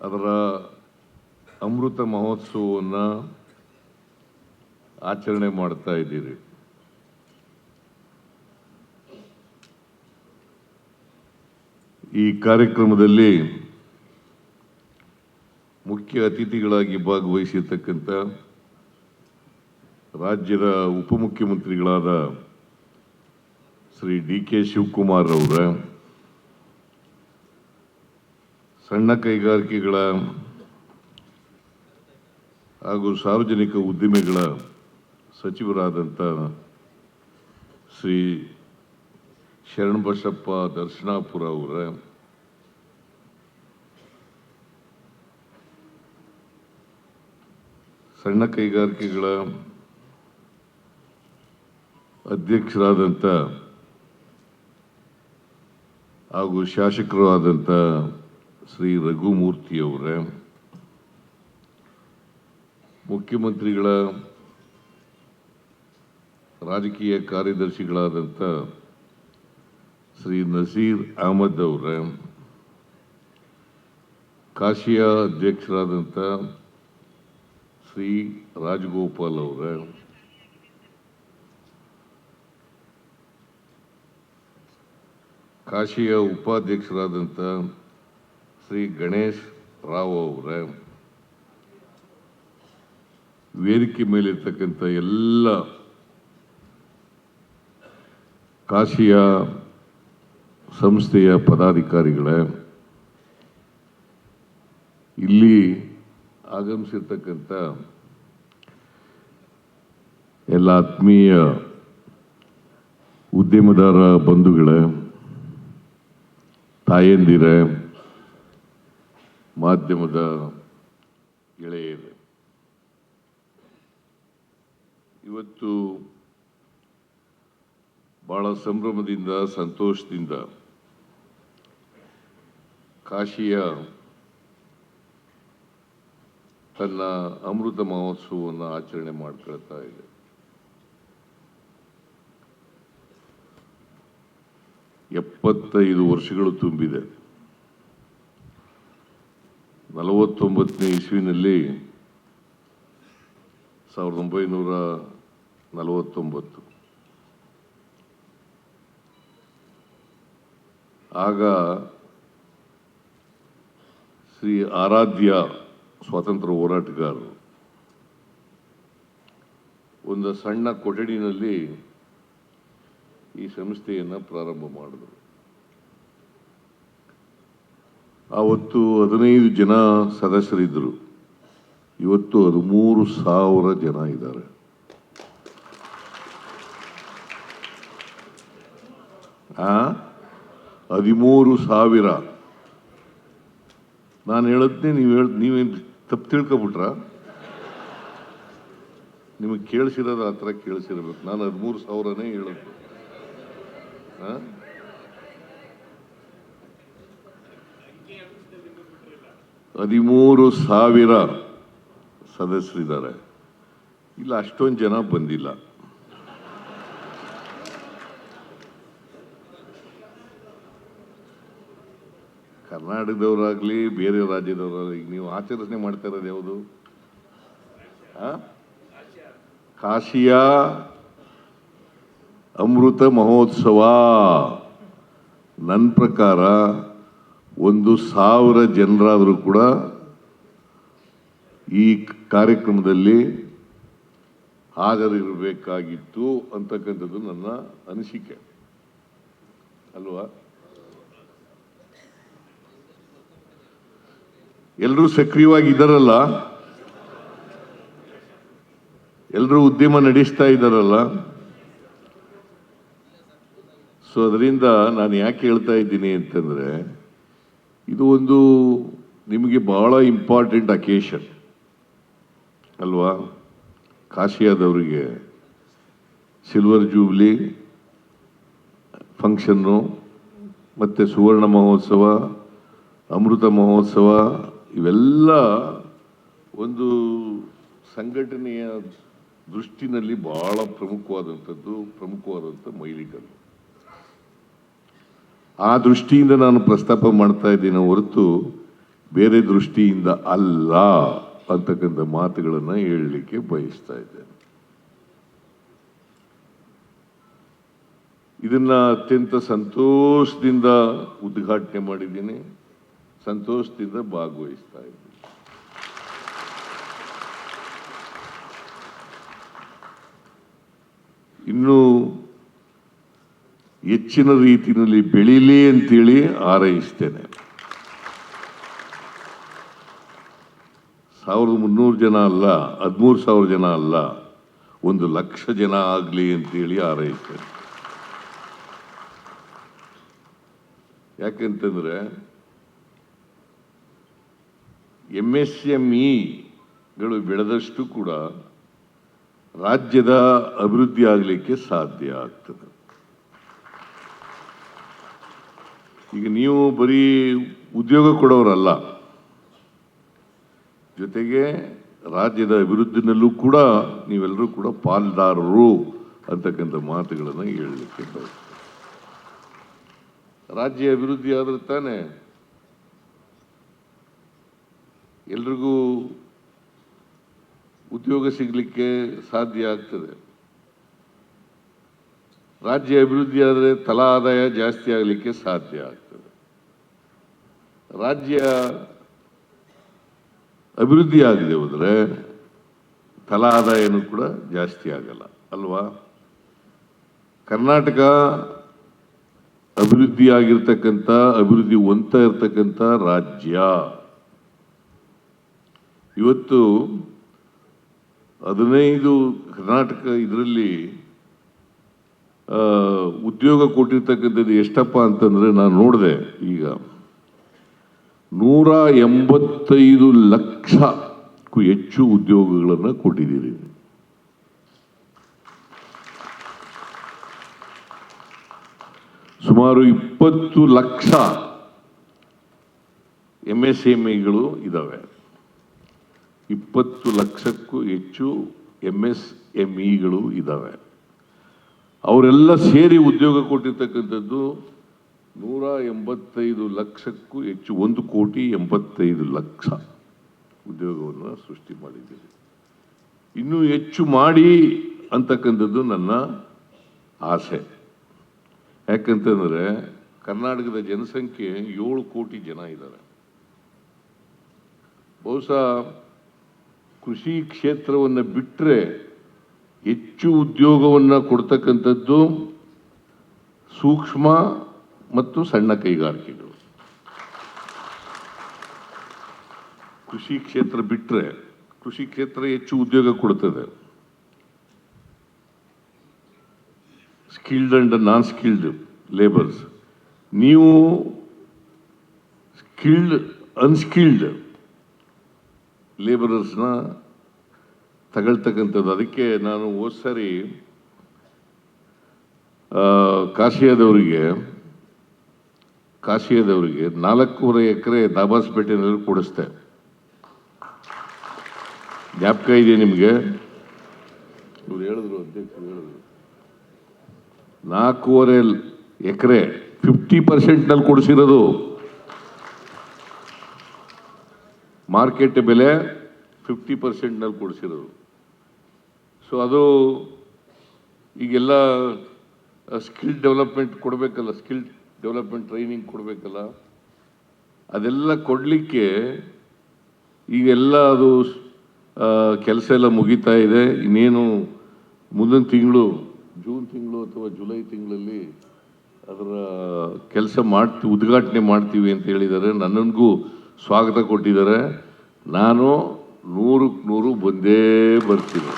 ಅದರ ಅಮೃತ ಮಹೋತ್ಸವವನ್ನು ಆಚರಣೆ ಮಾಡ್ತಾ ಇದ್ದೀರಿ. ಈ ಕಾರ್ಯಕ್ರಮದಲ್ಲಿ ಮುಖ್ಯ ಅತಿಥಿಗಳಾಗಿ ಭಾಗವಹಿಸಿರ್ತಕ್ಕಂಥ ರಾಜ್ಯದ ಉಪಮುಖ್ಯಮಂತ್ರಿಗಳಾದ ಶ್ರೀ ಡಿ ಕೆ ಶಿವಕುಮಾರ್ ಅವರ ಸಣ್ಣ ಕೈಗಾರಿಕೆಗಳ ಹಾಗೂ ಸಾರ್ವಜನಿಕ ಉದ್ದಿಮೆಗಳ ಸಚಿವರಾದಂಥ ಶ್ರೀ ಶರಣಬಸಪ್ಪ ದರ್ಶನಾಪುರ ಅವರ, ಸಣ್ಣ ಕೈಗಾರಿಕೆಗಳ ಅಧ್ಯಕ್ಷರಾದಂಥ ಹಾಗೂ ಶಾಸಕರು ಆದಂಥ ಶ್ರೀ ರಘುಮೂರ್ತಿ ಅವರೇ ಮುಖ್ಯಮಂತ್ರಿಗಳ, ರಾಜಕೀಯ ಕಾರ್ಯದರ್ಶಿಗಳಾದಂಥ ಶ್ರೀ ನಸೀರ್ ಅಹಮದ್ ಅವರೇ, ಕಾಶಿಯ ಅಧ್ಯಕ್ಷರಾದಂಥ ಶ್ರೀ ರಾಜಗೋಪಾಲ್ ಅವರೇ, ಕಾಶಿಯ ಉಪಾಧ್ಯಕ್ಷರಾದಂಥ ಶ್ರೀ ಗಣೇಶ್ ರಾವ್ ಅವರೇ, ವೇದಿಕೆ ಮೇಲಿರ್ತಕ್ಕಂಥ ಎಲ್ಲ ಕಾಶಿಯ ಸಂಸ್ಥೆಯ ಪದಾಧಿಕಾರಿಗಳೇ, ಇಲ್ಲಿ ಆಗಮಿಸಿರ್ತಕ್ಕಂಥ ಎಲ್ಲ ಆತ್ಮೀಯ ಉದ್ಯಮದಾರ ಬಂಧುಗಳ, ತಾಯಂದಿರೇ ಮಾಧ್ಯಮದ ಗೆಳೆಯರು. ಇವತ್ತು ಬಹಳ ಸಂಭ್ರಮದಿಂದ, ಸಂತೋಷದಿಂದ ಕಾಶಿಯ ತನ್ನ ಅಮೃತ ಮಹೋತ್ಸವವನ್ನು ಆಚರಣೆ ಮಾಡ್ಕೊಳ್ತಾ ಇದೆ. ಎಪ್ಪತ್ತೈದು ವರ್ಷಗಳು ತುಂಬಿದೆ. ನಲವತ್ತೊಂಬತ್ತನೇ ಇಸ್ವಿನಲ್ಲಿ ಸಾವಿರದ ಒಂಬೈನೂರ ನಲವತ್ತೊಂಬತ್ತು. ಆಗ ಶ್ರೀ ಆರಾಧ್ಯ ಸ್ವಾತಂತ್ರ್ಯ ಹೋರಾಟಗಾರರು ಒಂದು ಸಣ್ಣ ಕೊಠಡಿನಲ್ಲಿ ಈ ಸಂಸ್ಥೆಯನ್ನು ಪ್ರಾರಂಭ ಮಾಡಿದರು. ಆವತ್ತು ಹದಿನೈದು ಜನ ಸದಸ್ಯರಿದ್ದರು. ಇವತ್ತು ಹದಿಮೂರು ಸಾವಿರ ಜನ ಇದ್ದಾರೆ. ಹದಿಮೂರು ಸಾವಿರ. ನಾನು ಹೇಳದ್ನೆ ನೀವು ಹೇಳ, ನೀವೇನು ತಪ್ಪು ತಿಳ್ಕೊಬಿಟ್ರ? ನಿಮಗೆ ಕೇಳಿಸಿರೋದು ಆ ಥರ ಕೇಳಿಸಿರ್ಬೇಕು. ನಾನು ಹದಿಮೂರು ಸಾವಿರನೇ ಹೇಳೋದು. ಆ? ಹದಿಮೂರು ಸಾವಿರ ಸದಸ್ಯರಿದ್ದಾರೆ. ಇಲ್ಲ, ಅಷ್ಟೊಂದು ಜನ ಬಂದಿಲ್ಲ. ಕರ್ನಾಟಕದವರಾಗ್ಲಿ, ಬೇರೆ ರಾಜ್ಯದವರಾಗಲಿ ನೀವು ಆಚರಣೆ ಮಾಡ್ತಾ ಇರೋದು ಯಾವುದು? ಕಾಶಿಯ ಅಮೃತ ಮಹೋತ್ಸವ. ನನ್ನ ಪ್ರಕಾರ ಒಂದು ಸಾವಿರ ಜನರಾದರೂ ಕೂಡ ಈ ಕಾರ್ಯಕ್ರಮದಲ್ಲಿ ಹಾಜರಿರಬೇಕಾಗಿತ್ತು ಅಂತಕ್ಕಂಥದ್ದು ನನ್ನ ಅನಿಸಿಕೆ. ಅಲ್ವಾ? ಎಲ್ಲರೂ ಸಕ್ರಿಯವಾಗಿ ಇದ್ದಾರಲ್ಲ ಎಲ್ಲರೂ ಉದ್ಯಮ ನಡೆಸ್ತಾ ಇದ್ದಾರಲ್ಲ? ಸೊ ಅದರಿಂದ ನಾನು ಯಾಕೆ ಹೇಳ್ತಾ ಇದ್ದೀನಿ ಅಂತಂದ್ರೆ ಇದು ಒಂದು ನಿಮಗೆ ಬಹಳ ಇಂಪಾರ್ಟೆಂಟ್ ಅಕೇಶನ್ ಅಲ್ವಾ? ಕಾಶಿಯಾದವರಿಗೆ ಸಿಲ್ವರ್ ಜೂಬ್ಲಿ ಫಂಕ್ಷನ್ನು ಮತ್ತು ಸುವರ್ಣ ಮಹೋತ್ಸವ, ಅಮೃತ ಮಹೋತ್ಸವ, ಇವೆಲ್ಲ ಒಂದು ಸಂಘಟನೆಯ ದೃಷ್ಟಿನಲ್ಲಿ ಬಹಳ ಪ್ರಮುಖವಾದಂಥದ್ದು, ಪ್ರಮುಖವಾದಂಥ ಮೈಲಿಗಲ್ಲು. ಆ ದೃಷ್ಟಿಯಿಂದ ನಾನು ಪ್ರಸ್ತಾಪ ಮಾಡ್ತಾ ಇದ್ದೀನಿ ಹೊರತು ಬೇರೆ ದೃಷ್ಟಿಯಿಂದ ಅಲ್ಲ ಅಂತಕ್ಕಂಥ ಮಾತುಗಳನ್ನು ಹೇಳಲಿಕ್ಕೆ ಬಯಸ್ತಾ ಇದ್ದೇನೆ. ಇದನ್ನು ಅತ್ಯಂತ ಸಂತೋಷದಿಂದ ಉದ್ಘಾಟನೆ ಮಾಡಿದ್ದೀನಿ. ಸಂತೋಷದಿಂದ ಭಾಗವಹಿಸ್ತಾ ಇದ್ದೀನಿ. ಇನ್ನು ಹೆಚ್ಚಿನ ರೀತಿಯಲ್ಲಿ ಬೆಳೀಲಿ ಅಂತೇಳಿ ಹಾರೈಸ್ತೇನೆ. ಸಾವಿರದ ಮುನ್ನೂರು ಜನ ಅಲ್ಲ, ಹದಿಮೂರು ಸಾವಿರ ಜನ ಅಲ್ಲ, ಒಂದು ಲಕ್ಷ ಜನ ಆಗಲಿ ಅಂತೇಳಿ ಹಾರೈಸ್ತೇನೆ. ಯಾಕೆಂತಂದರೆ ಎಂ ಎಸ್ ಎಂ ಇಗಳು ಬೆಳೆದಷ್ಟು ಕೂಡ ರಾಜ್ಯದ ಅಭಿವೃದ್ಧಿ ಆಗಲಿಕ್ಕೆ ಸಾಧ್ಯ ಆಗ್ತದೆ. ಈಗ ನೀವು ಬರೀ ಉದ್ಯೋಗ ಕೊಡೋರಲ್ಲ, ಜೊತೆಗೆ ರಾಜ್ಯದ ಅಭಿವೃದ್ಧಿನಲ್ಲೂ ಕೂಡ ನೀವೆಲ್ಲರೂ ಕೂಡ ಪಾಲ್ದಾರರು ಅಂತಕ್ಕಂಥ ಮಾತುಗಳನ್ನು ಹೇಳಲಿಕ್ಕೆ ರಾಜ್ಯ ಅಭಿವೃದ್ಧಿ ಆದರೆ ತಾನೇ ಎಲ್ರಿಗೂ ಉದ್ಯೋಗ ಸಿಗಲಿಕ್ಕೆ ಸಾಧ್ಯ ಆಗ್ತದೆ. ರಾಜ್ಯ ಅಭಿವೃದ್ಧಿ ಆದರೆ ತಲಾ ಆದಾಯ ಜಾಸ್ತಿ ಆಗಲಿಕ್ಕೆ ಸಾಧ್ಯ ಆಗ್ತದೆ. ರಾಜ್ಯ ಅಭಿವೃದ್ಧಿ ಆಗದೆ ಹೋದರೆ ತಲಾ ಆದಾಯನೂ ಕೂಡ ಜಾಸ್ತಿ ಆಗಲ್ಲ, ಅಲ್ವಾ? ಕರ್ನಾಟಕ ಅಭಿವೃದ್ಧಿ ಆಗಿರ್ತಕ್ಕಂಥ, ಅಭಿವೃದ್ಧಿ ಹೊಂತ ಇರತಕ್ಕಂಥ ರಾಜ್ಯ. ಇವತ್ತು ಹದಿನೈದು ಕರ್ನಾಟಕ ಇದರಲ್ಲಿ ಉದ್ಯೋಗ ಕೊಟ್ಟಿರ್ತಕ್ಕಂಥದ್ದು ಎಷ್ಟಪ್ಪ ಅಂತಂದರೆ ನಾನು ನೋಡಿದೆ ಈಗ ನೂರ ಎಂಬತ್ತೈದು ಲಕ್ಷಕ್ಕೂ ಹೆಚ್ಚು ಉದ್ಯೋಗಗಳನ್ನು ಕೊಟ್ಟಿದ್ದೀರಿ. ಸುಮಾರು ಇಪ್ಪತ್ತು ಲಕ್ಷ ಎಂ ಎಸ್ ಎಂಇಗಳು ಇದ್ದಾವೆ ಇಪ್ಪತ್ತು ಲಕ್ಷಕ್ಕೂ ಹೆಚ್ಚು ಎಂ ಎಸ್ ಎಂ ಇಗಳು ಇದ್ದಾವೆ ಅವರೆಲ್ಲ ಸೇರಿ ಉದ್ಯೋಗ ಕೊಟ್ಟಿರ್ತಕ್ಕಂಥದ್ದು ನೂರ ಎಂಬತ್ತೈದು ಲಕ್ಷಕ್ಕೂ ಹೆಚ್ಚು, ಒಂದು ಕೋಟಿ ಎಂಬತ್ತೈದು ಲಕ್ಷ ಉದ್ಯೋಗವನ್ನು ಸೃಷ್ಟಿ ಮಾಡಿದ್ದೇವೆ. ಇನ್ನೂ ಹೆಚ್ಚು ಮಾಡಿ ಅಂತಕ್ಕಂಥದ್ದು ನನ್ನ ಆಸೆ. ಯಾಕಂತಂದರೆ ಕರ್ನಾಟಕದ ಜನಸಂಖ್ಯೆ ಏಳು ಕೋಟಿ ಜನ ಇದ್ದಾರೆ. ಬಹುಶಃ ಕೃಷಿ ಕ್ಷೇತ್ರವನ್ನು ಬಿಟ್ಟರೆ ಹೆಚ್ಚು ಉದ್ಯೋಗವನ್ನು ಕೊಡ್ತಕ್ಕಂಥದ್ದು ಸೂಕ್ಷ್ಮ ಮತ್ತು ಸಣ್ಣ ಕೈಗಾರಿಕೆಗಳು. ಕೃಷಿ ಕ್ಷೇತ್ರ ಬಿಟ್ಟರೆ ಕೃಷಿ ಕ್ಷೇತ್ರ ಹೆಚ್ಚು ಉದ್ಯೋಗ ಕೊಡ್ತದೆ. Skilled and non skilled labours ನೀವು ಸ್ಕಿಲ್ಡ್ ಅನ್ಸ್ಕಿಲ್ಡ್ ಲೇಬರರ್ಸ್ನ ತಗೊಳ್ತಕ್ಕಂಥದ್ದು. ಅದಕ್ಕೆ ನಾನು ಹೋದ್ ಸರಿ ಕಾಶಿಯಾದವರಿಗೆ ಕಾಶಿಯಾದವರಿಗೆ ನಾಲ್ಕೂವರೆ ಎಕರೆ ದಾಬಾಸ್ಪೇಟೆನಲ್ಲಿ ಕೊಡಿಸ್ದೆ. ಜ್ಞಾಪಕ ಇದೆ ನಿಮಗೆ? ಇವ್ರು ಹೇಳಿದ್ರು ಅಧ್ಯಕ್ಷರು ಹೇಳಿದ್ರು. ನಾಲ್ಕೂವರೆ ಎಕರೆ ಫಿಫ್ಟಿ ಪರ್ಸೆಂಟ್ನಲ್ಲಿ ಕೊಡಿಸಿರೋದು. ಮಾರ್ಕೆಟ್ ಬೆಲೆ ಫಿಫ್ಟಿ ಪರ್ಸೆಂಟ್ನಲ್ಲಿ ಕೊಡಿಸಿರೋದು. ಸೊ ಅದು ಈಗೆಲ್ಲ ಸ್ಕಿಲ್ ಡೆವಲಪ್ಮೆಂಟ್ ಕೊಡಬೇಕಲ್ಲ ಸ್ಕಿಲ್ ಡೆವಲಪ್ಮೆಂಟ್ ಟ್ರೈನಿಂಗ್ ಕೊಡಬೇಕಲ್ಲ, ಅದೆಲ್ಲ ಕೊಡಲಿಕ್ಕೆ ಈಗೆಲ್ಲ ಅದು ಕೆಲಸ ಎಲ್ಲ ಮುಗೀತಾ ಇದೆ. ಇನ್ನೇನು ಮುಂದಿನ ತಿಂಗಳು, ಜೂನ್ ತಿಂಗಳು ಅಥವಾ ಜುಲೈ ತಿಂಗಳಲ್ಲಿ ಅದರ ಕೆಲಸ ಮಾಡ್ತಿ, ಉದ್ಘಾಟನೆ ಮಾಡ್ತೀವಿ ಅಂತ ಹೇಳಿದ್ದಾರೆ. ನನ್ನನಿಗೂ ಸ್ವಾಗತ ಕೊಟ್ಟಿದ್ದಾರೆ. ನಾನು ನೂರಕ್ಕೆ ನೂರು ಬಂದೇ ಬರ್ತೀನಿ.